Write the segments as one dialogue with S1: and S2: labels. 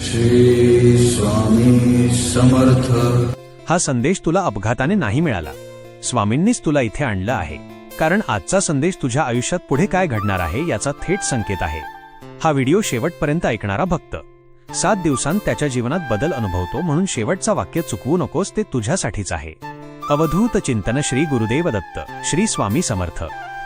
S1: श्री स्वामी समर्थ.
S2: हा संदेश तुला अपघाताने नाही मिळाला. स्वामींनीच तुला इथे आणलं आहे. कारण आजचा संदेश तुझ्या आयुष्यात पुढे काय घडणार आहे याचा थेट संकेत आहे. हा व्हिडिओ शेवटपर्यंत ऐकणारा भक्त. सात दिवसांत त्याच्या जीवनात बदल अनुभवतो म्हणून शेवटचा वाक्य चुकवू नकोस ते तुझ्यासाठीच आहे. अवधूत चिंतन श्री गुरुदेव दत्त श्री स्वामी समर्थ.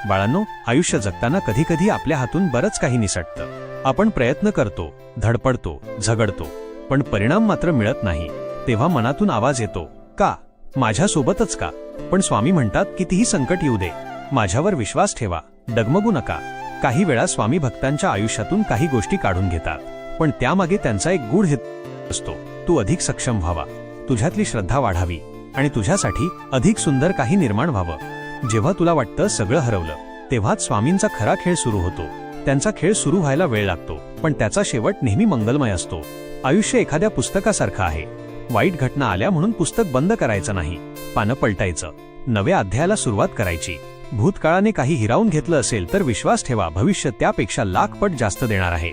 S2: बाळांनो आयुष्य जगताना कधी कधी आपल्या हातून बरंच काही निसटतं. आपण प्रयत्न करतो धडपडतो झगडतो पण परिणाम मात्र मिळत नाही. तेव्हा मनातून आवाज येतो का? माझ्यासोबतच का? पण स्वामी म्हणतात कितीही संकट येऊ दे. माझ्यावर विश्वास ठेवा. डगमगू नका. काही वेळा स्वामी भक्तांच्या आयुष्यातून काही गोष्टी काढून घेतात. पण त्यामागे त्यांचा एक गूढ हेतू असतो. तू अधिक सक्षम व्हावा. तुझ्यातली श्रद्धा वाढावी. आणि तुझ्यासाठी अधिक सुंदर काही निर्माण व्हावं. जेव्हा तुला वाटतं सगळं हरवलं तेव्हाच स्वामींचा खरा खेळ सुरू होतो. त्यांचा खेळ सुरू व्हायला वेळ लागतो पण त्याचा शेवट नेहमी मंगलमय असतो. आयुष्य एखाद्या पुस्तकासारखं आहे. वाईट घटना आल्या म्हणून पुस्तक बंद करायचं नाही पानं पलटायचं नव्या अध्यायाला सुरुवात करायची. भूतकाळाने काही हिरावून घेतलं असेल तर विश्वास ठेवा भविष्य त्यापेक्षा लाखपट जास्त देणार आहे.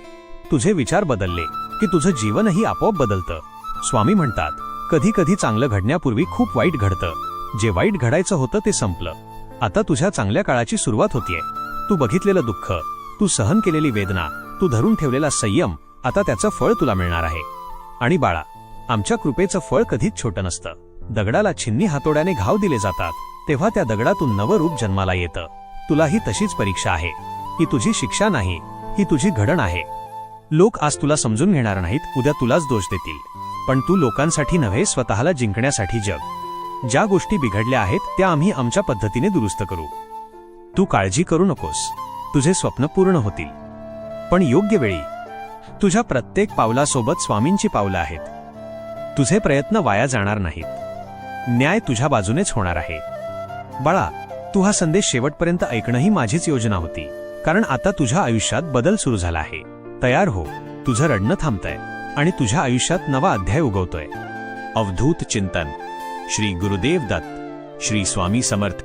S2: तुझे विचार बदलले की तुझं जीवनही आपोआप बदलतं. स्वामी म्हणतात कधी कधी चांगलं घडण्यापूर्वी खूप वाईट घडतं. जे वाईट घडायचं होतं ते संपलं. आता तुझ्या चांगल्या काळाची सुरुवात होतीये. तू बघितलेलं दुःख तू सहन केलेली वेदना तू धरून ठेवलेला संयम आता त्याचं फळ तुला मिळणार आहे. आणि बाळा आमच्या कृपेचं फळ कधीच छोटं नसतं. दगडाला छिन्नी हातोड्याने घाव दिले जातात तेव्हा त्या दगडातून नवं रूप जन्माला येतं. तुला ही तशीच परीक्षा आहे. ही तुझी शिक्षा नाही ही तुझी घडण आहे. लोक आज तुला समजून घेणार नाहीत उद्या तुलाच दोष देतील. पण तू लोकांसाठी नव्हे स्वतःला जिंकण्यासाठी जग. ज्या गोष्टी बिघडल्या आहेत त्या आम्ही आमच्या पद्धतीने दुरुस्त करू. तू काळजी करू नकोस. तुझे स्वप्न पूर्ण होतील. पण योग्य वेळी तुझ्या प्रत्येक पावलासोबत स्वामींची पावलं आहेत. तुझे प्रयत्न वाया जाणार नाहीत. न्याय तुझ्या बाजूनेच होणार आहे. बाळा तू हा संदेश शेवटपर्यंत ऐकणं ही माझीच योजना होती. कारण आता तुझ्या आयुष्यात बदल सुरू झाला आहे. तयार हो तुझं रडणं थांबतंय आणि तुझ्या आयुष्यात नवा अध्याय उगवतोय. अवधूत चिंतन. श्री गुरुदेव दत्त. श्री स्वामी समर्थ.